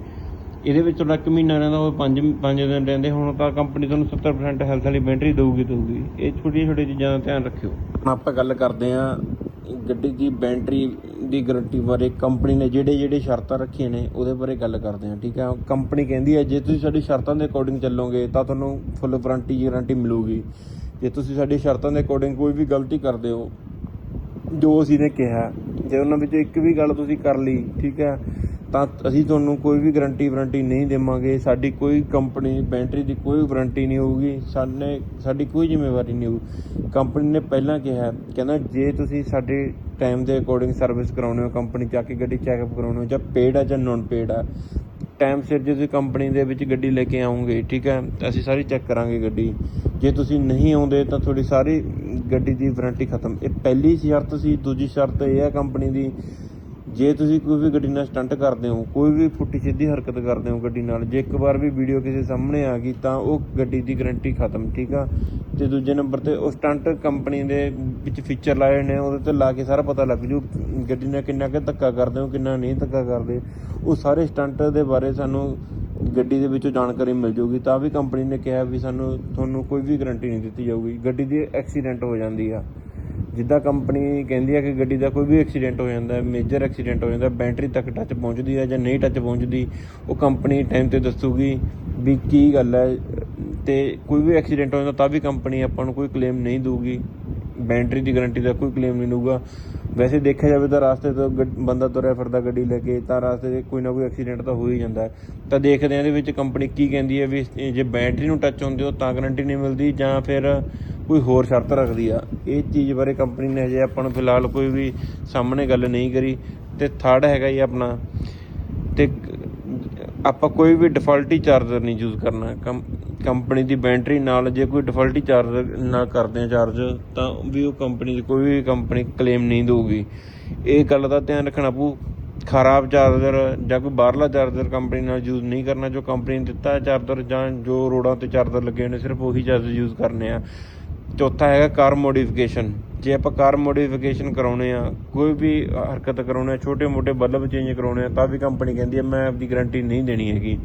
ਇਹਦੇ ਵਿੱਚ ਤੁਹਾਡਾ ਇੱਕ ਮਹੀਨਾ ਰਹਿੰਦਾ, ਉਹ 5 5 ਦਿਨ ਰਹਿੰਦੇ, ਹੁਣ ਤਾਂ ਕੰਪਨੀ ਤੁਹਾਨੂੰ 70% ਹੈਲਥ ਵਾਲੀ ਬੈਟਰੀ ਦੇਊਗੀ ਦੇਊਗੀ। ਇਹ ਛੋਟੀਆਂ ਛੋਟੀਆਂ ਚੀਜ਼ਾਂ ਦਾ ਧਿਆਨ ਰੱਖਿਓ। ਹੁਣ ਆਪਾਂ ਗੱਲ ਕਰਦੇ ਆਂ ਗੱਡੀ ਦੀ ਬੈਟਰੀ ਦੀ ਗਾਰੰਟੀ ਬਾਰੇ ਕੰਪਨੀ ਨੇ ਜਿਹੜੇ ਜਿਹੜੇ ਸ਼ਰਤਾਂ ਰੱਖੀਆਂ ਨੇ ਉਹਦੇ ਬਾਰੇ ਗੱਲ ਕਰਦੇ ਹਾਂ, ਠੀਕ ਹੈ? ਕੰਪਨੀ ਕਹਿੰਦੀ ਹੈ, ਜੇ ਤੁਸੀਂ ਸਾਡੀ ਸ਼ਰਤਾਂ ਦੇ ਅਕੋਰਡਿੰਗ ਚੱਲੋਗੇ ਤਾਂ ਤੁਹਾਨੂੰ ਫੁੱਲ ਵਾਰੰਟੀ ਗਾਰੰਟੀ ਮਿਲੂਗੀ। ਜੇ ਤੁਸੀਂ ਸਾਡੀ ਸ਼ਰਤਾਂ ਦੇ ਅਕੋਰਡਿੰਗ ਕੋਈ ਵੀ ਗਲਤੀ ਕਰਦੇ ਹੋ, ਜੋ ਅਸੀਂ ਨੇ ਕਿਹਾ, ਜੇ ਉਹਨਾਂ ਵਿੱਚ ਇੱਕ ਵੀ ਗੱਲ ਤੁਸੀਂ ਕਰ ਲਈ, ਠੀਕ ਹੈ ਤਾਂ ਅਸੀਂ ਤੁਹਾਨੂੰ ਕੋਈ ਵੀ ਗਾਰੰਟੀ ਵਾਰੰਟੀ ਨਹੀਂ ਦੇਵਾਂਗੇ। ਸਾਡੀ ਕੋਈ ਕੰਪਨੀ ਬੈਟਰੀ ਦੀ ਕੋਈ ਵਾਰੰਟੀ ਨਹੀਂ ਹੋਊਗੀ। ਸਾਨੇ, ਸਾਡੀ ਕੋਈ ਜ਼ਿੰਮੇਵਾਰੀ ਨਹੀਂ ਹੋਊ। ਕੰਪਨੀ ਨੇ ਪਹਿਲਾਂ ਕਿਹਾ, ਕਹਿੰਦਾ ਜੇ ਤੁਸੀਂ ਸਾਡੇ ਟਾਈਮ ਦੇ ਅਕੋਰਡਿੰਗ ਸਰਵਿਸ ਕਰਾਉਣੇ ਹੋ ਕੰਪਨੀ ਜਾ ਕੇ ਗੱਡੀ ਚੈੱਕਅਪ ਕਰਾਉਣੇ ਹੋ, ਜਾਂ ਪੇਡ ਆ ਜਾਂ ਨਾਨ ਪੇਡ ਆ ਟਾਈਮ ਸਿਰ ਜੇ ਤੁਸੀਂ ਕੰਪਨੀ ਦੇ ਵਿੱਚ ਗੱਡੀ ਲੈ ਕੇ ਆਉਂਗੇ ਠੀਕ ਹੈ, ਅਸੀਂ ਸਾਰੀ ਚੈੱਕ ਕਰਾਂਗੇ ਗੱਡੀ। ਜੇ ਤੁਸੀਂ ਨਹੀਂ ਆਉਂਦੇ ਤਾਂ ਤੁਹਾਡੀ ਸਾਰੀ ਗੱਡੀ ਦੀ ਵਾਰੰਟੀ ਖਤਮ। ਇਹ ਪਹਿਲੀ ਸ਼ਰਤ ਸੀ, ਦੂਜੀ ਸ਼ਰਤ ਇਹ ਹੈ ਕੰਪਨੀ ਦੀ ਜੇ ਤੁਸੀਂ ਕੋਈ ਵੀ ਗੱਡੀ ਨਾਲ ਸਟੰਟ ਕਰਦੇ ਹੋ, ਕੋਈ ਵੀ ਫੁੱਟੀ ਸਿੱਧੀ ਹਰਕਤ ਕਰਦੇ ਹੋ ਗੱਡੀ ਨਾਲ, ਜੇ ਇੱਕ ਵਾਰ ਵੀ ਵੀਡੀਓ ਕਿਸੇ ਸਾਹਮਣੇ ਆ ਗਈ, ਤਾਂ ਉਹ ਗੱਡੀ ਦੀ ਗਾਰੰਟੀ ਖਤਮ, ਠੀਕ ਆ? ਤੇ ਦੂਜੇ ਨੰਬਰ ਤੇ ਉਹ ਸਟੰਟ ਕੰਪਨੀ ਦੇ ਵਿੱਚ ਫੀਚਰ ਲਾਏ ਨੇ, ਉਹਦੇ ਤੇ ਲਾ ਕੇ ਸਾਰਾ ਪਤਾ ਲੱਗ ਜੂ ਗੱਡੀ ਨਾਲ ਕਿੰਨਾ ਕੁ ਧੱਕਾ ਕਰਦੇ ਹੋ, ਕਿੰਨਾ ਨਹੀਂ ਧੱਕਾ ਕਰਦੇ। ਉਹ ਸਾਰੇ ਸਟੰਟ ਦੇ ਬਾਰੇ ਸਾਨੂੰ ਗੱਡੀ ਦੇ ਵਿੱਚੋਂ ਜਾਣਕਾਰੀ ਮਿਲ ਜੂਗੀ। ਤਾਂ ਵੀ ਕੰਪਨੀ ਨੇ ਕਿਹਾ ਵੀ ਸਾਨੂੰ, ਤੁਹਾਨੂੰ ਕੋਈ ਵੀ ਗਾਰੰਟੀ ਨਹੀਂ ਦਿੱਤੀ ਜਾਊਗੀ। ਗੱਡੀ ਦੀ ਐਕਸੀਡੈਂਟ ਹੋ ਜਾਂਦੀ ਆ। ਜਿੱਦਾਂ ਕੰਪਨੀ ਕਹਿੰਦੀ ਹੈ ਕਿ ਗੱਡੀ ਦਾ ਕੋਈ ਵੀ ਐਕਸੀਡੈਂਟ ਹੋ ਜਾਂਦਾ ਹੈ ਮੇਜਰ ਐਕਸੀਡੈਂਟ ਹੋ ਜਾਂਦਾ, ਬੈਟਰੀ ਤੱਕ ਟੱਚ ਪਹੁੰਚਦੀ ਹੈ ਜਾਂ ਨਹੀਂ ਟੱਚ ਪਹੁੰਚਦੀ, ਉਹ ਕੰਪਨੀ ਟਾਈਮ ਤੇ ਦੱਸੂਗੀ ਵੀ ਕੀ ਗੱਲ ਹੈ ਤੇ ਕੋਈ ਵੀ ਐਕਸੀਡੈਂਟ ਹੋ ਜਾਂਦਾ ਤਾਂ ਵੀ ਕੰਪਨੀ ਆਪਾਂ ਨੂੰ ਕੋਈ ਕਲੇਮ ਨਹੀਂ ਦਊਗੀ। ਬੈਟਰੀ ਦੀ ਗਾਰੰਟੀ ਦਾ ਕੋਈ ਕਲੇਮ ਨਹੀਂ ਦਊਗਾ। ਵੈਸੇ ਦੇਖਿਆ ਜਾਵੇ ਤਾਂ ਰਾਸਤੇ ਤੋਂ ਗੱਡ- ਬੰਦਾ ਤੁਰਿਆ ਫਿਰਦਾ ਗੱਡੀ ਲੈ ਕੇ, ਤਾਂ ਰਾਸਤੇ 'ਤੇ ਕੋਈ ਨਾ ਕੋਈ ਐਕਸੀਡੈਂਟ ਤਾਂ ਹੋ ਹੀ ਜਾਂਦਾ। ਤਾਂ ਦੇਖਦੇ ਹਾਂ ਇਹਦੇ ਵਿੱਚ ਕੰਪਨੀ ਕੀ ਕਹਿੰਦੀ ਹੈ ਵੀ ਜੇ ਬੈਟਰੀ ਨੂੰ ਟੱਚ ਹੁੰਦੀ ਹੋ ਤਾਂ ਗਾਰੰਟੀ ਨਹੀਂ ਮਿਲਦੀ ਜਾਂ ਫਿਰ ਕੋਈ ਹੋਰ ਸ਼ਰਤ ਰੱਖਦੀ ਆ। ਇਹ ਚੀਜ਼ ਬਾਰੇ ਕੰਪਨੀ ਨੇ ਹਜੇ ਆਪਾਂ ਨੂੰ ਫਿਲਹਾਲ ਕੋਈ ਵੀ ਸਾਹਮਣੇ ਗੱਲ ਨਹੀਂ ਕਰੀ। ਤੇ ਥਰਡ ਹੈਗਾ ਜੀ ਆਪਣਾ। ਤੇ ਆਪਾਂ ਕੋਈ ਵੀ ਡਿਫਾਲਟੀ ਚਾਰਜਰ ਨਹੀਂ ਯੂਜ਼ ਕਰਨਾ। ਕੰਪ- ਕੰਪਨੀ ਦੀ ਬੈਟਰੀ ਨਾਲ ਜੇ ਕੋਈ ਡਿਫਾਲਟੀ ਚਾਰਜਰ ਨਾਲ ਕਰਦੇ ਆ ਚਾਰਜ ਤਾਂ ਵੀ ਉਹ ਕੰਪਨੀ ਦੀ ਕੋਈ ਵੀ ਕੰਪਨੀ ਕਲੇਮ ਨਹੀਂ ਦਊਗੀ। ਇਹ ਗੱਲ ਦਾ ਧਿਆਨ ਰੱਖਣਾ ਪਊ। ਖਰਾਬ ਚਾਰਜਰ ਜਾਂ ਕੋਈ ਬਾਹਰਲਾ ਚਾਰਜਰ ਕੰਪਨੀ ਨਾਲ ਯੂਜ਼ ਨਹੀਂ ਕਰਨਾ। ਜੋ ਕੰਪਨੀ ਨੇ ਦਿੱਤਾ ਚਾਰਜਰ ਜਾਂ ਜੋ ਰੋਡਾਂ ਤੇ ਚਾਰਜਰ ਲੱਗੇ ਨੇ, ਸਿਰਫ ਉਹੀ ਚਾਰਜਰ ਯੂਜ਼ ਕਰਨੇ ਆ। ਚੌਥਾ ਹੈਗਾ ਕਾਰ ਮੋਡੀਫਿਕੇਸ਼ਨ ਜੇ ਆਪਾਂ ਕਾਰ ਮੋਡੀਫਿਕੇਸ਼ਨ ਕਰਾਉਣੇ ਆ, ਕੋਈ ਵੀ ਹਰਕਤ ਕਰਾਉਣੇ ਆ, ਛੋਟੇ ਮੋਟੇ ਬਲਬ ਚੇਂਜ ਕਰਾਉਣੇ ਆ, ਤਾਂ ਵੀ ਕੰਪਨੀ ਕਹਿੰਦੀ ਹੈ ਮੈਂ ਆਪਦੀ ਗਾਰੰਟੀ ਨਹੀਂ ਦੇਣੀ ਹੈਗੀ।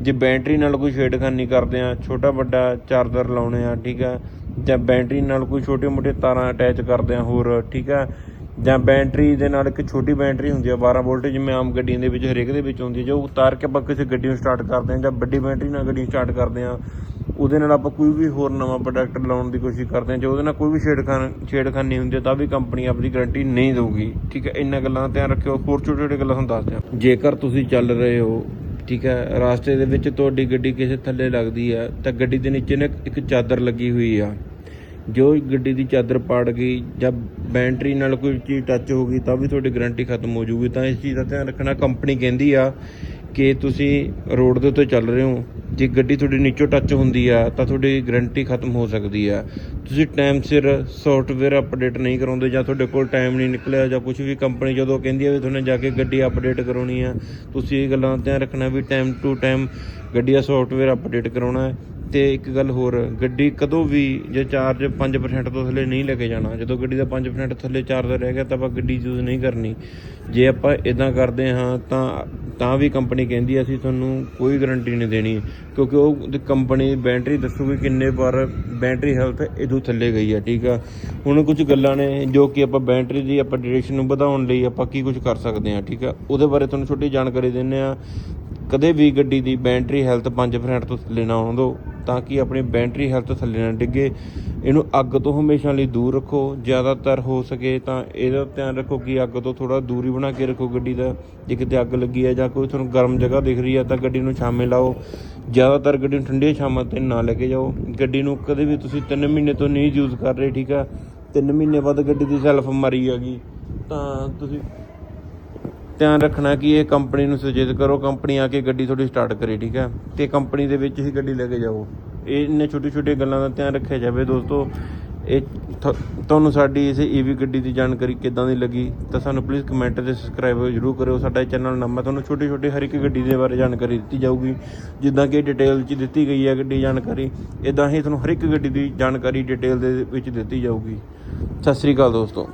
ਜੇ ਬੈਟਰੀ ਨਾਲ ਕੋਈ ਛੇੜਖਾਨੀ ਕਰਦੇ ਆ, ਛੋਟਾ ਵੱਡਾ ਚਾਰਜਰ ਲਾਉਣੇ ਆ, ਠੀਕ ਆ, ਜਾਂ ਬੈਟਰੀ ਨਾਲ ਕੋਈ ਛੋਟੇ ਮੋਟੇ ਤਾਰਾਂ ਅਟੈਚ ਕਰਦੇ ਆ ਹੋਰ, ਠੀਕ ਆ, ਜਾਂ ਬੈਟਰੀ ਦੇ ਨਾਲ ਇੱਕ ਛੋਟੀ ਬੈਟਰੀ ਹੁੰਦੀ ਆ 12 ਵੋਲਟ ਜਿਵੇਂ ਆਮ ਗੱਡੀਆਂ ਦੇ ਵਿੱਚ, ਹਰੇਕ ਦੇ ਵਿੱਚ ਹੁੰਦੀ ਹੈ ਜੋ ਉਤਾਰ ਕੇ ਆਪਾਂ ਕਿਸੇ ਗੱਡੀ ਨੂੰ ਸਟਾਰਟ ਕਰਦੇ ਹਾਂ ਜਾਂ ਵੱਡੀ ਬੈਟਰੀ ਨਾਲ ਗੱਡੀ ਸਟਾਰਟ ਕਰਦੇ ਹਾਂ ਉਹਦੇ ਨਾਲ ਆਪਾਂ ਕੋਈ ਵੀ ਹੋਰ ਨਵਾਂ ਪ੍ਰੋਡਕਟ ਲਾਉਣ ਦੀ ਕੋਸ਼ਿਸ਼ ਕਰਦੇ ਹਾਂ, ਜੇ ਉਹਦੇ ਨਾਲ ਕੋਈ ਵੀ ਛੇੜਖਾਨ, ਛੇੜਖਾਨੀ ਹੁੰਦੀ ਹੈ, ਤਾਂ ਵੀ ਕੰਪਨੀ ਆਪਣੀ ਗਾਰੰਟੀ ਨਹੀਂ ਦੇਊਗੀ। ਠੀਕ ਹੈ ਇਹਨਾਂ ਗੱਲਾਂ ਦਾ ਧਿਆਨ ਰੱਖਿਓ, ਹੋਰ ਛੋਟੇ ਛੋਟੇ ਗੱਲਾਂ ਤੁਹਾਨੂੰ ਦੱਸਦੇ ਹਾਂ ਜੇਕਰ ਤੁਸੀਂ ਚੱਲ ਰਹੇ ਹੋ, ਠੀਕ ਹੈ, ਰਾਸਤੇ ਦੇ ਵਿੱਚ ਤੁਹਾਡੀ ਗੱਡੀ ਕਿਸੇ ਥੱਲੇ ਲੱਗਦੀ ਹੈ, ਤਾਂ ਗੱਡੀ ਦੇ ਨੀਚੇ ਨਾ ਇੱਕ ਚਾਦਰ ਲੱਗੀ ਹੋਈ ਆ। ਜੋ ਗੱਡੀ ਦੀ ਚਾਦਰ ਪਾੜ ਗਈ ਜਾਂ ਬੈਟਰੀ ਨਾਲ ਕੋਈ ਚੀਜ਼ ਟੱਚ ਹੋ ਗਈ, ਤਾਂ ਵੀ ਤੁਹਾਡੀ ਗਾਰੰਟੀ ਖਤਮ ਹੋ ਜੂਗੀ ਤਾਂ ਇਸ ਚੀਜ਼ ਦਾ ਧਿਆਨ ਰੱਖਣਾ ਕੰਪਨੀ ਕਹਿੰਦੀ ਆ ਕਿ ਤੁਸੀਂ ਰੋਡ ਦੇ ਉੱਤੇ ਚੱਲ ਰਹੇ ਹੋ, ਜੇ ਗੱਡੀ ਤੁਹਾਡੀ ਨੀਚੋਂ ਟੱਚ ਹੁੰਦੀ ਆ, ਤਾਂ ਤੁਹਾਡੀ ਗਾਰੰਟੀ ਖਤਮ ਹੋ ਸਕਦੀ ਆ। ਤੁਸੀਂ ਟਾਈਮ ਸਿਰ ਸੌਫਟਵੇਅਰ ਅਪਡੇਟ ਨਹੀਂ ਕਰਾਉਂਦੇ ਜਾਂ ਤੁਹਾਡੇ ਕੋਲ ਟਾਈਮ ਨਹੀਂ ਨਿਕਲਿਆ ਜਾਂ ਕੁਝ ਵੀ ਕੰਪਨੀ ਜਦੋਂ ਕਹਿੰਦੀ ਆ ਵੀ ਤੁਹਾਨੂੰ ਜਾ ਕੇ ਗੱਡੀ ਅਪਡੇਟ ਕਰਾਉਣੀ ਆ, ਤੁਸੀਂ ਇਹ ਗੱਲਾਂ ਦਾ ਧਿਆਨ ਰੱਖਣਾ ਵੀ ਟਾਈਮ ਟੂ ਟਾਈਮ ਗੱਡੀ ਦਾ ਸੌਫਟਵੇਅਰ ਅਪਡੇਟ ਕਰਾਉਣਾ ਹੈ। ਤੇ ਇੱਕ ਗੱਲ ਹੋਰ, ਗੱਡੀ ਕਦੋਂ ਵੀ ਜੇ ਚਾਰਜ 5% ਤੋਂ ਥੱਲੇ ਨਹੀਂ ਲੈ ਕੇ ਜਾਣਾ, ਜਦੋਂ ਗੱਡੀ ਦਾ 5% ਥੱਲੇ ਚਾਰਜ ਰਹਿ ਗਿਆ ਤਾਂ ਆਪਾਂ ਗੱਡੀ ਯੂਜ਼ ਨਹੀਂ ਕਰਨੀ। ਜੇ ਆਪਾਂ ਇਦਾਂ ਕਰਦੇ ਹਾਂ ਤਾਂ ਤਾਂ ਵੀ ਕੰਪਨੀ ਕਹਿੰਦੀ ਹੈ ਅਸੀਂ ਤੁਹਾਨੂੰ ਕੋਈ ਗਾਰੰਟੀ ਨਹੀਂ ਦੇਣੀ, ਕਿਉਂਕਿ ਉਹ ਕੰਪਨੀ ਬੈਟਰੀ ਦੱਸੂਗੀ ਕਿੰਨੇ ਵਾਰ ਬੈਟਰੀ ਹੈਲਥ ਇਦੋਂ ਥੱਲੇ ਗਈ ਹੈ ਠੀਕ ਆ? ਹੁਣ ਕੁਝ ਗੱਲਾਂ ਨੇ ਜੋ ਕਿ ਆਪਾਂ ਬੈਟਰੀ ਦੀ ਆਪਾਂ ਡਿਊਰੇਸ਼ਨ ਨੂੰ ਵਧਾਉਣ ਲਈ ਆਪਾਂ ਕੀ ਕੁਝ ਕਰ ਸਕਦੇ ਹਾਂ, ਠੀਕ ਆ? ਉਹਦੇ ਬਾਰੇ ਤੁਹਾਨੂੰ ਛੋਟੀ ਜਾਣਕਾਰੀ ਦਿੰਨੇ ਆ ਕਦੇ ਵੀ ਗੱਡੀ ਦੀ ਬੈਟਰੀ ਹੈਲਥ 5% ਤੋਂ ਥੱਲੇ ਨਾ ਆਉਣ ਦਿਓ, ਤਾਂ ਕਿ ਆਪਣੀ ਬੈਟਰੀ ਹੈਲਥ ਥੱਲੇ ਨਾ ਡਿੱਗੇ। ਇਹਨੂੰ ਅੱਗ ਤੋਂ ਹਮੇਸ਼ਾ ਲਈ ਦੂਰ ਰੱਖੋ। ਜ਼ਿਆਦਾਤਰ ਹੋ ਸਕੇ ਤਾਂ ਇਹਦਾ ਧਿਆਨ ਰੱਖੋ ਕਿ ਅੱਗ ਤੋਂ ਥੋੜਾ ਦੂਰੀ ਬਣਾ ਕੇ ਰੱਖੋ ਗੱਡੀ ਦਾ। ਜੇ ਕਿਤੇ ਅੱਗ ਲੱਗੀ ਹੈ ਜਾਂ ਕੋਈ ਤੁਹਾਨੂੰ ਗਰਮ ਜਗ੍ਹਾ ਦਿਖ ਰਹੀ ਹੈ ਤਾਂ ਗੱਡੀ ਨੂੰ ਛਾਵੇਂ ਲਾਓ। ਜ਼ਿਆਦਾਤਰ ਗੱਡੀ ਨੂੰ ਠੰਡੀਆਂ ਛਾਵਾਂ ਤੇ ਨਾ ਲੈ ਕੇ ਜਾਓ। ਗੱਡੀ ਨੂੰ ਕਦੇ ਵੀ ਤੁਸੀਂ 3 ਮਹੀਨੇ ਤੋਂ ਨਹੀਂ ਯੂਜ਼ ਕਰ ਰਹੇ, ਠੀਕ ਆ? 3 ਮਹੀਨੇ ਬਾਅਦ ਗੱਡੀ ਦੀ ਸੈਲਫ ਮਰੀ ਗਈ, ਤਾਂ ਤੁਸੀਂ ਧਿਆਨ ਰੱਖਣਾ ਕਿ ਇਹ ਕੰਪਨੀ ਨੂੰ ਸੁਚੇਤ ਕਰੋ, ਕੰਪਨੀ ਆ ਕੇ ਗੱਡੀ ਤੁਹਾਡੀ ਸਟਾਰਟ ਕਰੇ, ਠੀਕ ਹੈ? ਤੇ ਕੰਪਨੀ ਦੇ ਵਿੱਚ ਹੀ ਗੱਡੀ ਲੈ ਕੇ ਜਾਓ। ਇਹ ਇੰਨੇ ਛੋਟੀ ਛੋਟੀ ਗੱਲਾਂ ਦਾ ਧਿਆਨ ਰੱਖਿਆ ਜਾਵੇ ਦੋਸਤੋ। ਇਹ ਤੁ- ਤੁਹਾਨੂੰ ਸਾਡੀ ਇਸ ਈਵੀ ਗੱਡੀ ਦੀ ਜਾਣਕਾਰੀ ਕਿੱਦਾਂ ਦੀ ਲੱਗੀ, ਤਾਂ ਸਾਨੂੰ ਪਲੀਜ਼ ਕਮੈਂਟ ਤੇ ਸਬਸਕ੍ਰਾਈਬ ਜ਼ਰੂਰ ਕਰਿਓ। ਸਾਡਾ ਚੈਨਲ ਨੰਬਰ ਤੁਹਾਨੂੰ ਛੋਟੀ ਛੋਟੀ ਹਰ ਇੱਕ ਗੱਡੀ ਦੇ ਬਾਰੇ ਜਾਣਕਾਰੀ ਦਿੱਤੀ ਜਾਊਗੀ। ਜਿੱਦਾਂ ਕਿ ਡਿਟੇਲ 'ਚ ਦਿੱਤੀ ਗਈ ਹੈ ਗੱਡੀ ਜਾਣਕਾਰੀ ਇਦਾਂ ਹੀ ਤੁਹਾਨੂੰ ਹਰ ਇੱਕ ਗੱਡੀ ਦੀ ਜਾਣਕਾਰੀ ਡਿਟੇਲ ਦੇ ਵਿੱਚ ਦਿੱਤੀ ਜਾਊਗੀ। ਸਤਿ ਸ੍ਰੀ ਅਕਾਲ ਦੋਸਤੋ।